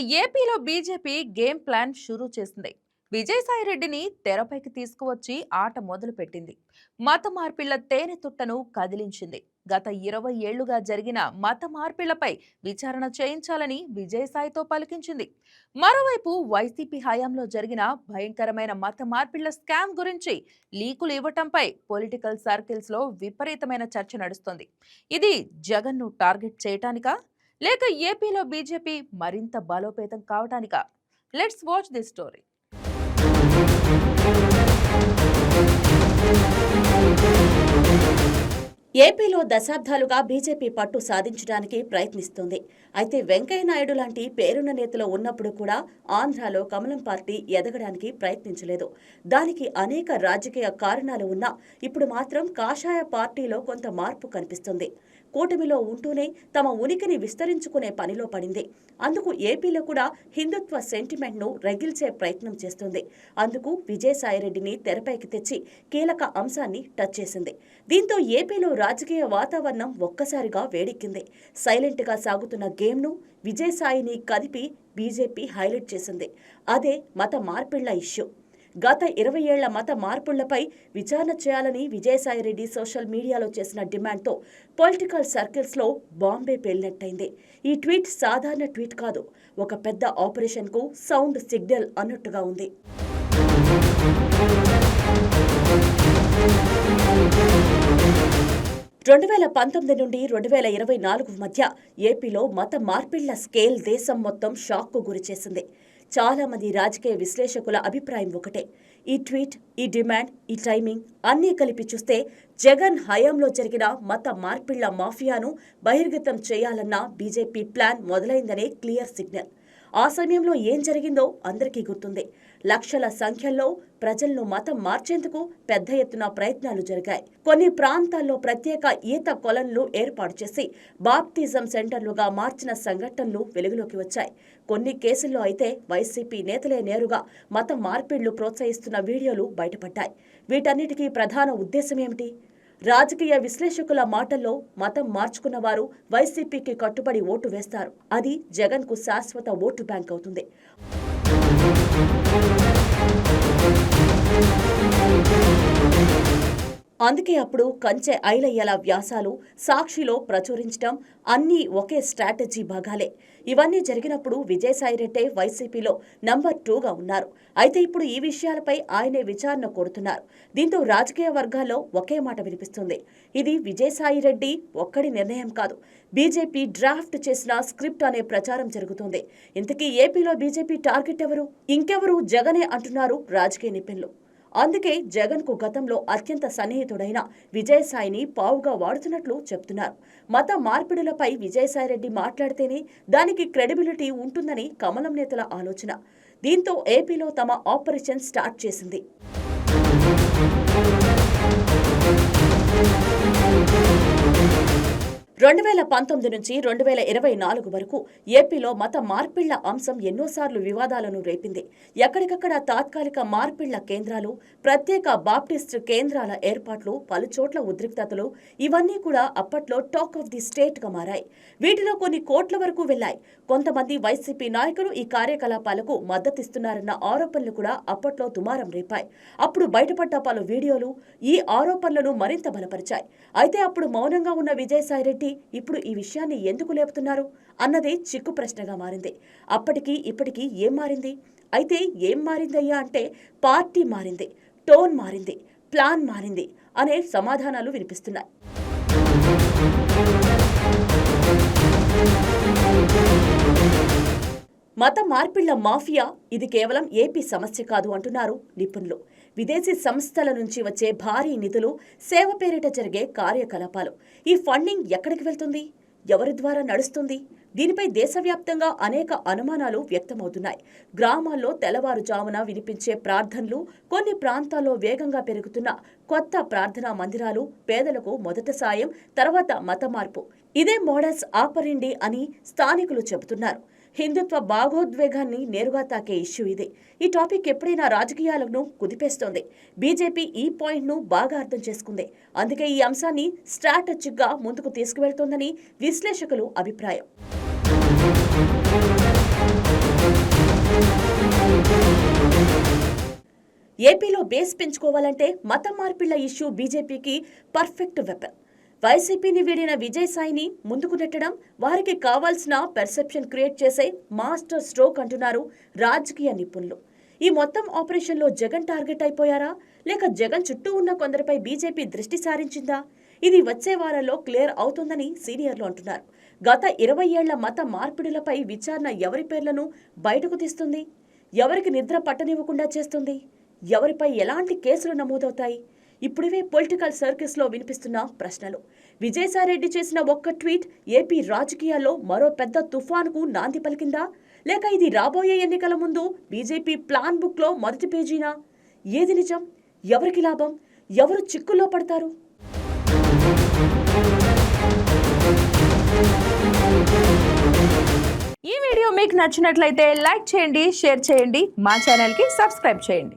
ఏపీలో BJP game plan షురూ చేసింది. విజయసాయి రెడ్డిని తెరపైకి తీసుకువచ్చి ఆట మొదలుపెట్టింది. మత మార్పిళ్ళ తేనె తుట్టను కదిలించింది. గత ఇరవై ఏళ్ళుగా జరిగిన మత మార్పిళ్ళపై విచారణ చేయించాలని విజయసాయితో పలికించింది. మరోవైపు వైసీపీ హయాంలో జరిగిన భయంకరమైన మత మార్పిళ్ళ స్కామ్ గురించి లీకులు ఇవ్వటంపై పొలిటికల్ సర్కిల్స్లో విపరీతమైన చర్చ నడుస్తోంది. ఇది జగన్ను టార్గెట్ చేయటానికా? లేక ఏపీలో బీజేపీ మరింత బలోపేతం కావటానికా? Let's watch this story. ఏపీలో దశాబ్దాలుగా బీజేపీ పట్టు సాధించడానికి ప్రయత్నిస్తోంది. అయితే వెంకయ్య నాయుడు లాంటి పేరున్న నేతలు ఉన్నప్పుడు కూడా ఆంధ్రాలో కమలం పార్టీ ఎదగడానికి ప్రయత్నించలేదు. దానికి అనేక రాజకీయ కారణాలు ఉన్నా ఇప్పుడు మాత్రం కాషాయ పార్టీలో కొంత మార్పు కనిపిస్తుంది. కూటమిలో ఉంటూనే తమ ఉనికిని విస్తరించుకునే పనిలో పడింది. అందుకు ఏపీలో కూడా హిందుత్వ సెంటిమెంట్ను రగిల్చే ప్రయత్నం చేస్తుంది. అందుకు విజయసాయిరెడ్డిని తెరపైకి తెచ్చి కీలక అంశాన్ని టచ్ చేసింది. దీంతో ఏపీలో రాజకీయ వాతావరణం ఒక్కసారిగా వేడెక్కింది. సైలెంట్గా సాగుతున్న గేమ్ను విజయసాయిని కదిపి బీజేపీ హైలైట్ చేసింది. అదే మత మార్పిళ్ళ ఇష్యూ. గత ఇరవై ఏళ్ళ మత మార్పులపై విచారణ చేయాలని విజయసాయిరెడ్డి సోషల్ మీడియాలో చేసిన డిమాండ్తో పొలిటికల్ సర్కిల్స్లో బాంబే పేలినట్టయింది. ఈ ట్వీట్ సాధారణ ట్వీట్ కాదు ఒక పెద్ద ఆపరేషన్కు సౌండ్ సిగ్నల్ అన్నట్టుగా ఉంది. రెండు వేల పంతొమ్మిది నుండి రెండు వేల ఇరవై నాలుగు మధ్య ఏపీలో మత మార్పిళ్ళ స్కేల్ దేశం మొత్తం షాక్కు గురిచేసింది. చాలా మంది రాజకీయ విశ్లేషకుల అభిప్రాయం ఒకటే. ఈ ట్వీట్ ఈ డిమాండ్ ఈ టైమింగ్ అన్నీ కలిపి చూస్తే జగన్ హయాంలో జరిగిన మత మార్పిళ్ళ మాఫియాను బహిర్గతం చేయాలన్న బీజేపీ ప్లాన్ మొదలైందనే క్లియర్ సిగ్నల్. ఆ సమయంలో ఏం జరిగిందో అందరికీ గుర్తుంది. లక్షల సంఖ్యలో ప్రజలను మతం మార్చేందుకు పెద్ద ఎత్తున ప్రయత్నాలు జరిగాయి. కొన్ని ప్రాంతాల్లో ప్రత్యేక ఈత కొలన్లు ఏర్పాటు చేసి బాప్తిజం సెంటర్లుగా మార్చిన సంఘటనలు వెలుగులోకి వచ్చాయి. కొన్ని కేసుల్లో అయితే వైసీపీ నేతలే నేరుగా మత మార్పిళ్ళు ప్రోత్సహిస్తున్న వీడియోలు బయటపడ్డాయి. వీటన్నిటికీ ప్రధాన ఉద్దేశం ఏమిటి? రాజకీయ విశ్లేషకుల మాటల్లో మతం మార్చుకున్న వారు వైసీపీకి కట్టుబడి ఓటు వేస్తారు. అది జగన్కు శాశ్వత ఓటు బ్యాంక్ అవుతుంది. అందుకే అప్పుడు కంచె ఐలయ్యల వ్యాసాలు సాక్షిలో ప్రచురించడం అన్నీ ఒకే స్ట్రాటజీ భాగాలే. ఇవన్నీ జరిగినప్పుడు విజయసాయిరెడ్డే వైసీపీలో నంబర్ టూగా ఉన్నారు. అయితే ఇప్పుడు ఈ విషయాలపై ఆయనే విచారణ కోరుతున్నారు. దీంతో రాజకీయ వర్గాల్లో ఒకే మాట వినిపిస్తుంది. ఇది విజయసాయిరెడ్డి ఒక్కడి నిర్ణయం కాదు. బీజేపీ డ్రాఫ్ట్ చేసిన స్క్రిప్ట్ అనే ప్రచారం జరుగుతుంది. ఇంతకీ ఏపీలో బీజేపీ టార్గెట్ ఎవరు? ఇంకెవరు? జగనే అంటున్నారు రాజకీయ నిపుణులు. అందుకే జగన్కు గతంలో అత్యంత సన్నిహితుడైన విజయసాయిని పావుగా వాడుతున్నట్లు చెప్తున్నారు. మత మార్పిడులపై విజయసాయిరెడ్డి మాట్లాడితేనే దానికి క్రెడిబిలిటీ ఉంటుందని కమలం నేతల ఆలోచన. దీంతో ఏపీలో తమ ఆపరేషన్ స్టార్ట్ చేసింది. రెండు వేల పంతొమ్మిది నుంచి రెండు వేల ఇరవై నాలుగు వరకు ఏపీలో మత మార్పిళ్ళ అంశం ఎన్నోసార్లు వివాదాలను రేపింది. ఎక్కడికక్కడ తాత్కాలిక మార్పిళ్ళ కేంద్రాలు ప్రత్యేక బాప్టిస్ట్ కేంద్రాల ఏర్పాట్లు పలుచోట్ల ఉద్రిక్తతలు ఇవన్నీ కూడా అప్పట్లో టాక్ ఆఫ్ ది స్టేట్గా మారాయి. వీటిలో కొన్ని కోట్ల వరకు వెళ్ళాయి కొంతమంది వైసీపీ నాయకులు ఈ కార్యకలాపాలకు మద్దతిస్తున్నారన్న ఆరోపణలు కూడా అప్పట్లో దుమారం రేపాయి. అప్పుడు బయటపడ్డ పలు వీడియోలు ఈ ఆరోపణలను మరింత బలపరిచాయి. అయితే అప్పుడు మౌనంగా ఉన్న విజయసాయిరెడ్డి ఇప్పుడు ఈ విషయాన్ని ఎందుకు లేపుతున్నారు అన్నదే చిక్కు ప్రశ్నగా మారింది. అప్పటికి ఇప్పటికీ ఏం మారింది? అయితే ఏం మారిందయ్యా అంటే పార్టీ మారింది టోన్ మారింది ప్లాన్ మారింది అనే సమాధానాలు వినిపిస్తున్నాయి. మత మార్పిళ్ళ మాఫియా ఇది కేవలం ఏపీ సమస్య కాదు అంటున్నారు నిపుణులు. విదేశీ సంస్థల నుంచి వచ్చే భారీ నిధులు సేవ పేరిట జరిగే కార్యకలాపాలు. ఈ ఫండింగ్ ఎక్కడికి వెళ్తుంది? ఎవరి ద్వారా నడుస్తుంది? దీనిపై దేశవ్యాప్తంగా అనేక అనుమానాలు వ్యక్తమవుతున్నాయి. గ్రామాల్లో తెల్లవారుజామున వినిపించే ప్రార్థనలు కొన్ని ప్రాంతాల్లో వేగంగా పెరుగుతున్న కొత్త ప్రార్థనా మందిరాలు పేదలకు మొదట సాయం తర్వాత మత మార్పు. ఇదే మోడల్స్ ఆపరిండి అని స్థానికులు చెబుతున్నారు. హిందుత్వ భాగోద్వేగాన్ని నేరుగా తాకే ఇష్యూ ఇది. ఈ టాపిక్ ఎప్పుడైనా రాజకీయాలను కుదిపేస్తోంది. బీజేపీ ఈ పాయింట్ను బాగా అర్థం చేసుకుంది. అందుకే ఈ అంశాన్ని స్ట్రాటజిక్గా ముందుకు తీసుకువెళ్తోందని విశ్లేషకులు అభిప్రాయం. ఏపీలో బేస్ పెంచుకోవాలంటే మత మార్పిళ్ళ ఇష్యూ బీజేపీకి పర్ఫెక్ట్ వెపన్. వైసీపీని వీడిన విజయసాయిని ముందుకు నెట్టడం వారికి కావాల్సిన పెర్సెప్షన్ క్రియేట్ చేసే మాస్టర్ స్ట్రోక్ అంటున్నారు రాజకీయ నిపుణులు. ఈ మొత్తం ఆపరేషన్లో జగన్ టార్గెట్ అయిపోయారా? లేక జగన్ చుట్టూ ఉన్న కొందరిపై బీజేపీ దృష్టి సారించిందా? ఇది వచ్చే వారంలో క్లియర్ అవుతుందని సీనియర్లు అంటున్నారు. గత ఇరవై ఏళ్ళ మత మార్పిడులపై విచారణ ఎవరి పేర్లను బయటకు తీస్తుంది? ఎవరికి నిద్ర పట్టనివ్వకుండా చేస్తుంది? ఎవరిపై ఎలాంటి కేసులు నమోదవుతాయి? ఇప్పుడివే పొలిటికల్ సర్కిల్స్లో వినిపిస్తున్న ప్రశ్నలు. విజయసాయిరెడ్డి చేసిన ఒక్క ట్వీట్ ఏపీ రాజకీయాల్లో మరో పెద్ద తుఫాన్కు నాంది పలికిందా? లేక ఇది రాబోయే ఎన్నికల ముందు బీజేపీ ప్లాన్ బుక్లో మొదటి పేజీనా? ఏది నిజం? ఎవరికి లాభం? ఎవరు చిక్కుల్లో పడతారు? ఈ వీడియో మీకు నచ్చినట్లయితే లైక్ చేయండి షేర్ చేయండి మా ఛానల్కి సబ్స్క్రైబ్ చేయండి.